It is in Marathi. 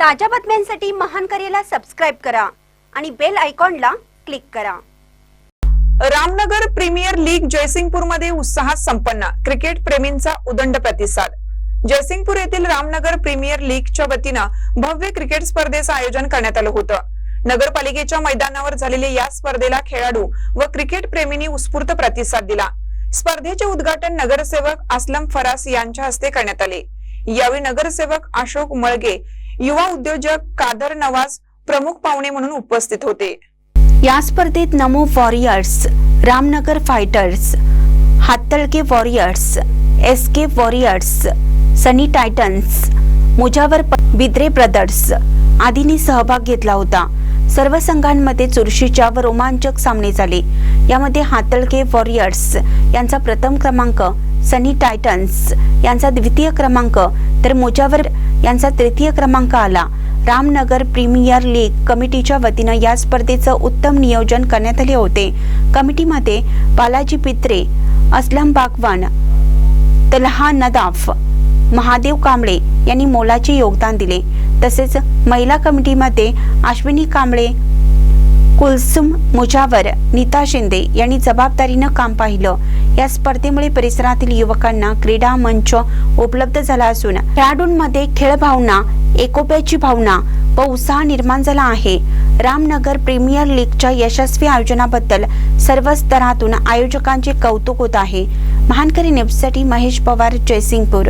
ताज्या बातम्यांसाठी महान करेला सबस्क्राईब करा आणि बेल आयकॉनला क्लिक करा. रामनगर प्रीमियर लीग जयसिंगपूरमध्ये उत्साहात संपन्न. क्रिकेट प्रेमींचा उदंड प्रतिसाद. जयसिंगपूर येथील रामनगर प्रीमियर लीगच्या वतीनं भव्य क्रिकेट स्पर्धेचं आयोजन करण्यात आलं होतं. नगरपालिकेच्या मैदानावर झालेल्या या स्पर्धेला खेळाडू व क्रिकेट प्रेमींनी उत्स्फूर्त प्रतिसाद दिला. स्पर्धेचे उद्घाटन नगरसेवक असलम फरास यांच्या हस्ते करण्यात आले. यावेळी नगरसेवक अशोक मळगे युवा उद्योजक कादर नवाज प्रमुख पाहुणे म्हणून उपस्थित होते. या स्पर्धेत Namo warriors Ramnagar fighters Hatalke warriors S K warriors Sunny titans Mujawar Bidre brothers आदींनी सहभाग घेतला होता. सर्व संघांमध्ये चुरशीच्या व रोमांचक सामने झाले. यामध्ये हातळके वॉरियर्स यांचा प्रथम क्रमांक सनी टायटन्स यांचा द्वितीय क्रमांक तर मोजावर यांचा तृतीय क्रमांक आला. रामनगर प्रीमियर लीग कमिटीच्या वतीनं या स्पर्धेचं उत्तम नियोजन करण्यात आले होते. कमिटीमध्ये बालाजी पित्रे असलम बागवान तलहा नदाफ महादेव कांबळे यांनी मोलाचे योगदान दिले. तसेच महिला कमिटीमध्ये अश्विनी कांबळे कुलसुम मुजावर नीता शिंदे यांनी जबाबदारीनं काम पाहिलं. या स्पर्धेमुळे परिसरातील युवकांना क्रीडा मंच उपलब्ध झाला असून खेळाडूंमध्ये खेळ भावना एकोप्याची भावना व उत्साह निर्माण झाला आहे. रामनगर प्रीमियर लीगच्या यशस्वी आयोजनाबद्दल सर्व स्तरातून आयोजकांचे कौतुक होत आहे. महानकरी न्यूजसाठी महेश पवार जयसिंगपूर.